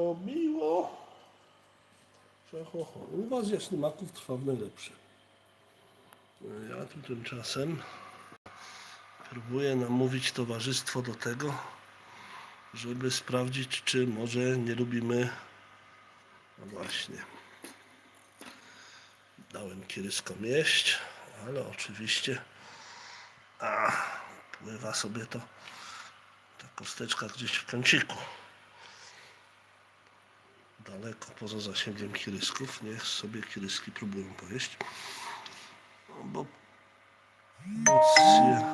robiło. Że ho, ho. U was jest maków trwa w najlepszy. Ja tu tymczasem próbuję namówić towarzystwo do tego, żeby sprawdzić, czy może nie lubimy. No właśnie. Dałem kieryskom jeść, ale oczywiście a, pływa sobie to ta kosteczka gdzieś w kąciku. Daleko poza zasięgiem kirysków. Niech sobie kiryski próbują pojeść. No, Bo emocje.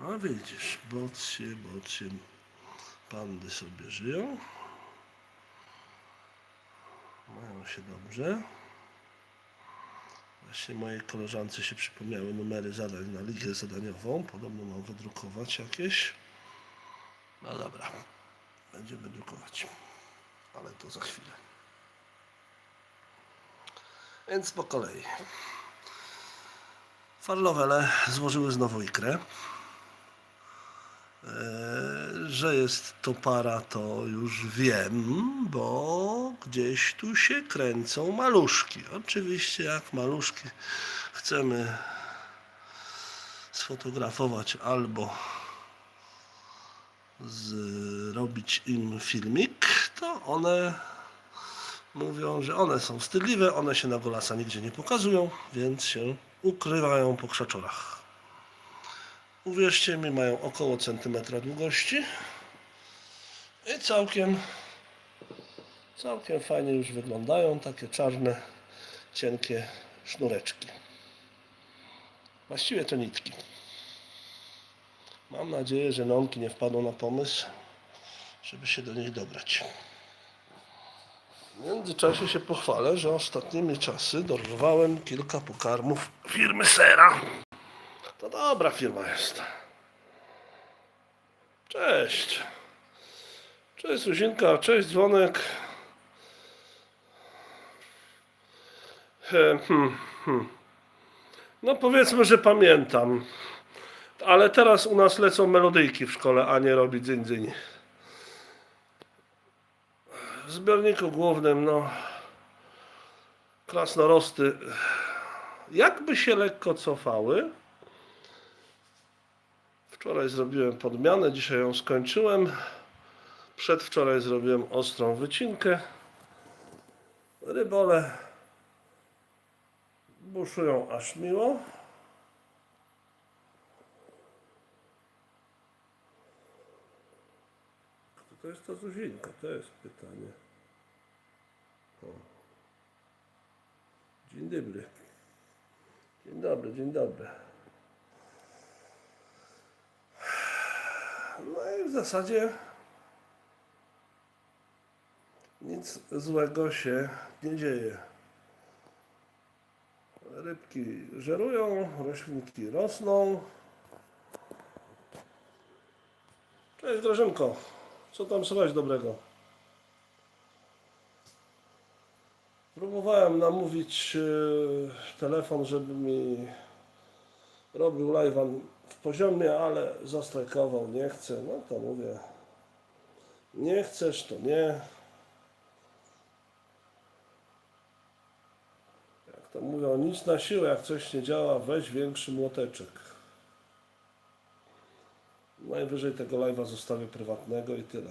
A widzisz, bocje, bocje, pandy sobie żyją. Mają się dobrze. Właśnie mojej koleżance się przypomniały numery zadań na ligę zadaniową. Podobno mam wydrukować jakieś. No dobra, będziemy drukować. Ale to za chwilę. Więc po kolei. Farlowele złożyły znowu ikrę. Eee, Że jest to para, to już wiem, bo gdzieś tu się kręcą maluszki. Oczywiście, jak maluszki chcemy sfotografować albo zrobić im filmik, to one mówią, że one są wstydliwe, one się na golasa nigdzie nie pokazują, więc się ukrywają po krzaczorach. Uwierzcie mi, mają około centymetra długości i całkiem, całkiem fajnie już wyglądają, takie czarne, cienkie sznureczki. Właściwie to nitki. Mam nadzieję, że nonki nie wpadną na pomysł, żeby się do nich dobrać. W międzyczasie się pochwalę, że ostatnimi czasy dorwałem kilka pokarmów firmy Sera. To dobra firma jest. Cześć. Cześć Suzinka, cześć Dzwonek. Hmm, hmm. No powiedzmy, że pamiętam. Ale teraz u nas lecą melodyjki w szkole, a nie robi dzyń dzyń. W zbiorniku głównym, no... Krasnorosty jakby się lekko cofały. Wczoraj zrobiłem podmianę, dzisiaj ją skończyłem. Przedwczoraj zrobiłem ostrą wycinkę. Rybole buszują aż miło. Kto to jest ta Zuzinka? To jest pytanie. O. Dzień dobry. Dzień dobry, dzień dobry. No i w zasadzie nic złego się nie dzieje. Rybki żerują, roślinki rosną. Cześć Grażynko, co tam słychać dobrego? Próbowałem namówić e, telefon, żeby mi robił live'a w poziomie, ale zastrajkował, nie chce. No to mówię, nie chcesz, to nie. Jak to mówią, nic na siłę, jak coś nie działa, weź większy młoteczek. Najwyżej tego live'a zostawię prywatnego i tyle.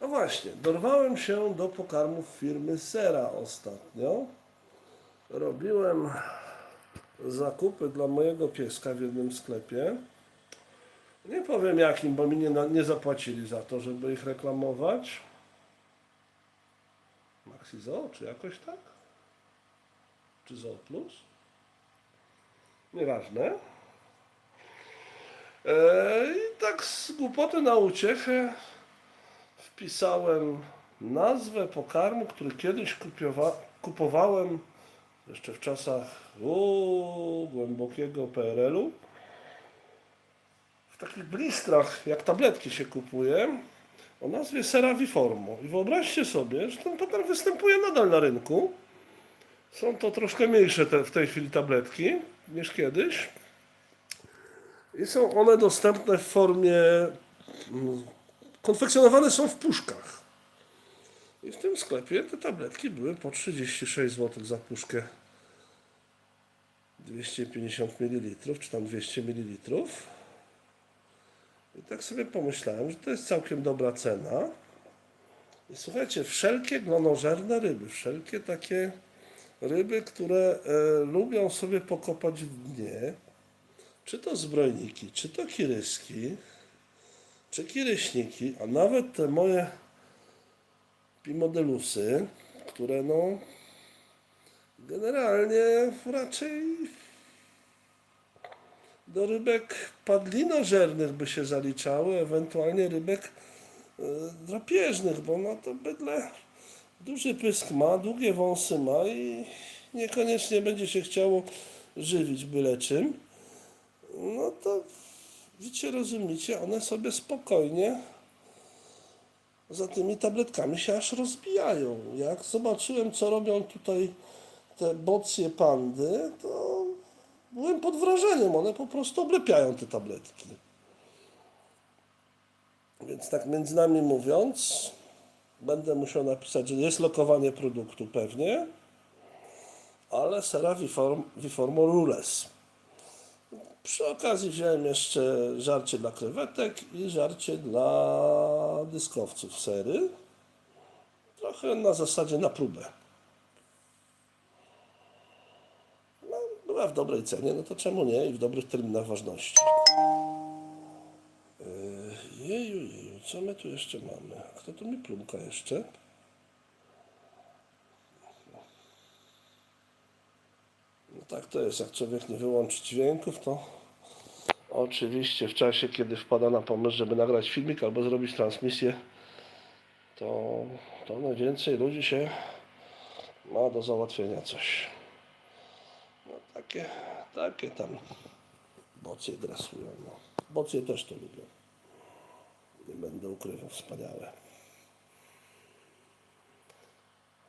No właśnie, dorwałem się do pokarmów firmy Sera ostatnio. Robiłem zakupy dla mojego pieska w jednym sklepie. Nie powiem jakim, bo mi nie, nie zapłacili za to, żeby ich reklamować. Maxi Zoo, czy jakoś tak? Czy Zoo Plus? Nieważne. Eee, I tak z głupoty na uciechę wpisałem nazwę pokarmu, który kiedyś kupowałem jeszcze w czasach głębokiego PRL-u. W takich blistrach, jak tabletki się kupuje, o nazwie Seraviformo. I wyobraźcie sobie, że ten pokarm występuje nadal na rynku. Są to troszkę mniejsze te, w tej chwili tabletki. niż kiedyś. I są one dostępne w formie. mm, Konfekcjonowane są w puszkach. I w tym sklepie te tabletki były po 36 zł za puszkę 250 ml, czy tam 200 ml. I tak sobie pomyślałem, że to jest całkiem dobra cena. I słuchajcie, wszelkie glonożerne ryby, wszelkie takie ryby, które e, lubią sobie pokopać w dnie, czy to zbrojniki, czy to kiryski, czy kiryśniki, a nawet te moje pimodelusy, które no generalnie raczej do rybek padlinożernych by się zaliczały, ewentualnie rybek e, drapieżnych, bo no to bydle duży pysk ma, długie wąsy ma i niekoniecznie będzie się chciało żywić byle czym. No to wiecie, rozumiecie, one sobie spokojnie za tymi tabletkami się aż rozbijają. Jak zobaczyłem, co robią tutaj te bocje pandy, to byłem pod wrażeniem. One po prostu oblepiają te tabletki. Więc tak między nami mówiąc, będę musiał napisać, że jest lokowanie produktu pewnie, ale sera Viform, Viformo Rules. Przy okazji wziąłem jeszcze żarcie dla krewetek i żarcie dla dyskowców sery. Trochę na zasadzie na próbę. No, była w dobrej cenie, no to czemu nie? I w dobrych terminach ważności. Yy, Jeju, jeju, co my tu jeszcze mamy? Kto tu mi plumka jeszcze? No tak to jest, jak człowiek nie wyłączy dźwięków, to oczywiście w czasie, kiedy wpada na pomysł, żeby nagrać filmik albo zrobić transmisję, to, to najwięcej ludzi się ma do załatwienia coś. No takie, takie tam bocje grasują. No. Bocje też to lubią. Nie będę ukrywał, wspaniałe.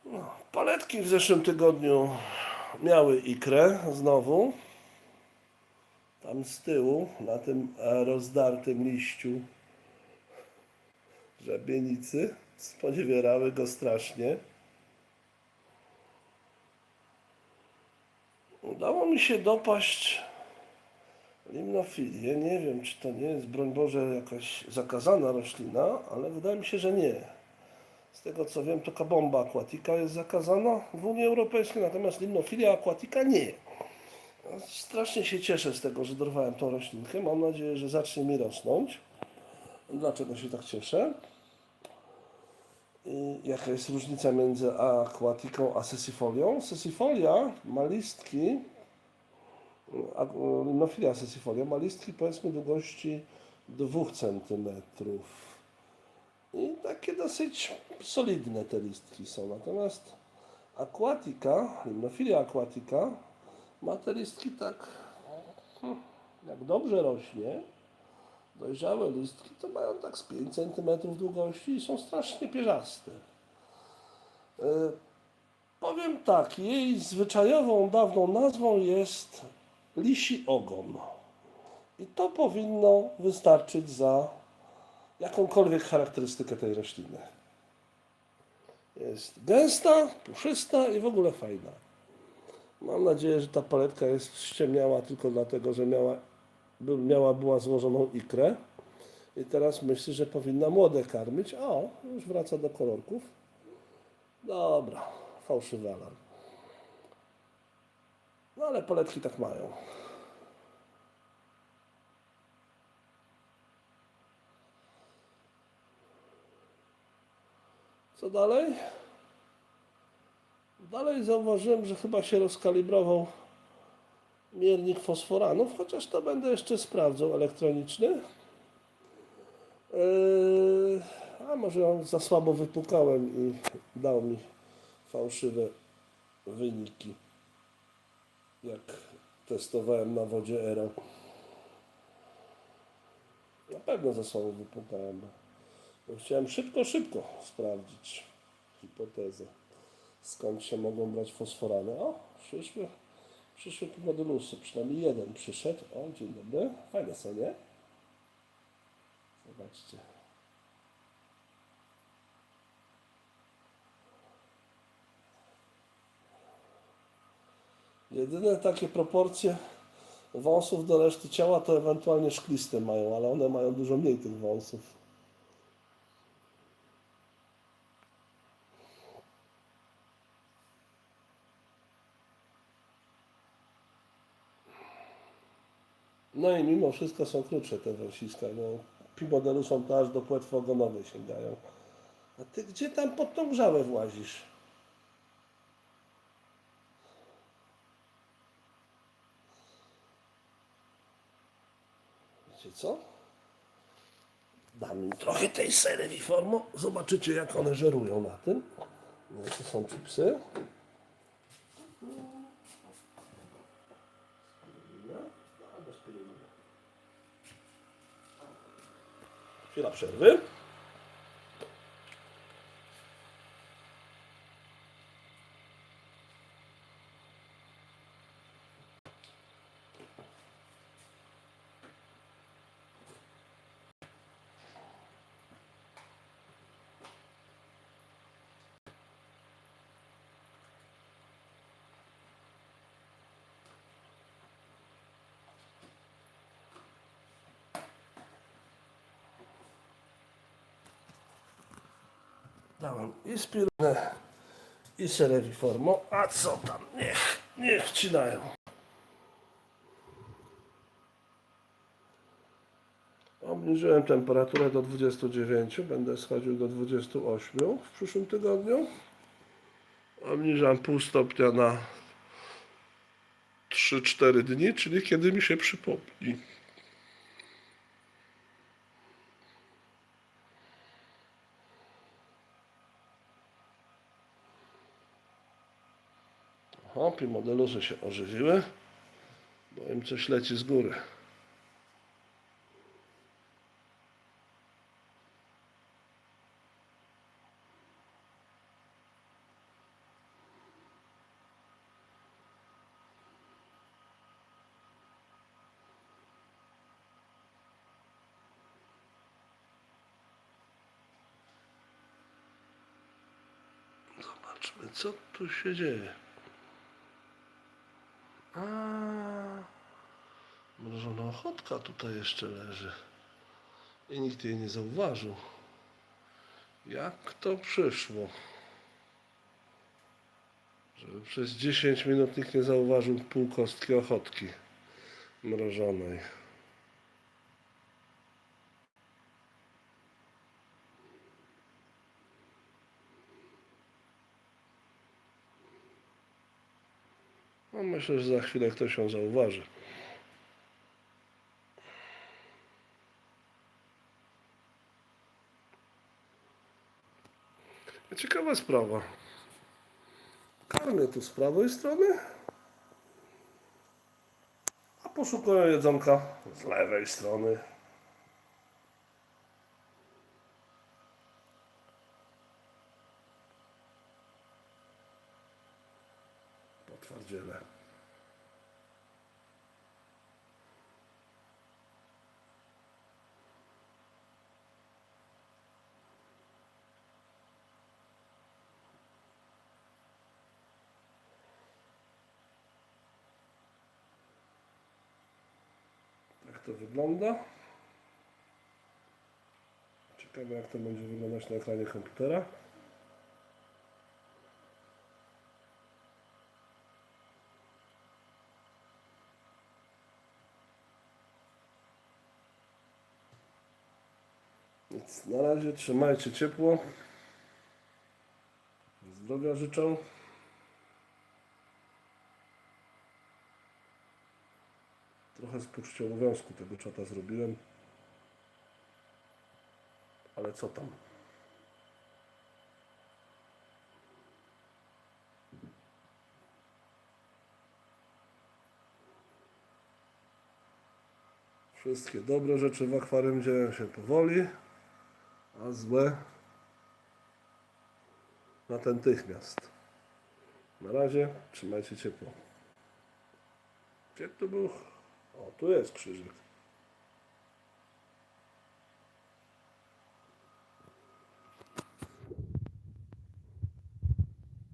No, paletki w zeszłym tygodniu miały ikrę znowu. Tam z tyłu, na tym rozdartym liściu żabienicy, sponiewierały go strasznie. Udało mi się dopaść limnofilię. Nie wiem, czy to nie jest, broń Boże, jakaś zakazana roślina, ale wydaje mi się, że nie. Z tego co wiem, to kabomba aquatica jest zakazana w Unii Europejskiej, natomiast limnofilia aquatica nie. Strasznie się cieszę z tego, że dorwałem tą roślinkę. Mam nadzieję, że zacznie mi rosnąć. Dlaczego się tak cieszę? I jaka jest różnica między aquatiką a sesifolią? Sesifolia ma listki, limnofilia sesifolia ma listki powiedzmy długości 2 cm. I takie dosyć solidne te listki są. Natomiast aquatica, limnofilia aquatica ma te listki tak, hmm, jak dobrze rośnie, dojrzałe listki to mają tak z 5 cm długości i są strasznie pierzaste. E, Powiem tak, jej zwyczajową, dawną nazwą jest lisi ogon. I to powinno wystarczyć za jakąkolwiek charakterystykę tej rośliny. Jest gęsta, puszysta i w ogóle fajna. Mam nadzieję, że ta paletka jest ściemniała tylko dlatego, że miała, miała była złożoną ikrę. I teraz myślę, że powinna młode karmić. O, już wraca do kolorków. Dobra, fałszywy alarm. No ale paletki tak mają. Co dalej? Dalej zauważyłem, że chyba się rozkalibrował miernik fosforanów, chociaż to będę jeszcze sprawdzał elektroniczny. Yy, a może ją za słabo wypukałem i dał mi fałszywe wyniki, jak testowałem na wodzie Ero. Na pewno za słabo wypukałem, bo chciałem szybko, szybko sprawdzić hipotezę, skąd się mogą brać fosforany. O, przyszły, Przyszły tu modulusy, przynajmniej jeden przyszedł. O, dzień dobry. Fajne są, nie? Zobaczcie. Jedyne takie proporcje wąsów do reszty ciała to ewentualnie szkliste mają, ale one mają dużo mniej tych wąsów. No i mimo wszystko są krótsze te wąsiska. No, pi modelu są to aż do płetwy ogonowej sięgają. A ty gdzie tam pod tą grzałę włazisz? Wiecie co? Dam im trochę tej serewiformu. Zobaczycie jak one żerują na tym. No, to są chipsy. Chwila przerwy. Dałem i spirunę, i serewiformo. A co tam? Niech, niech wcinają. Obniżyłem temperaturę do 29, będę schodził do 28 w przyszłym tygodniu. Obniżam pół stopnia na 3-4 dni, czyli kiedy mi się przypomni. O, modelusy się ożywiły, bo im coś leci z góry. Zobaczmy, co tu się dzieje. A, mrożona ochotka tutaj jeszcze leży. I nikt jej nie zauważył. Jak to przyszło? Żeby przez 10 minut nikt nie zauważył pół kostki ochotki mrożonej. No myślę, że za chwilę ktoś ją zauważy. Ciekawa sprawa. Karmię tu z prawej strony, a poszukuję jedzonka z lewej strony. Potwardziele. Tak to wygląda. Ciekawe jak to będzie wyglądać na ekranie komputera. Więc na razie trzymajcie ciepło. Zdrowia życzę. Trochę z poczucia obowiązku tego czata zrobiłem. Ale co tam? Wszystkie dobre rzeczy w akwarium dzieją się powoli, a złe natychmiast. Na razie trzymajcie ciepło. Gdzie tu był? O, tu jest krzyżyk.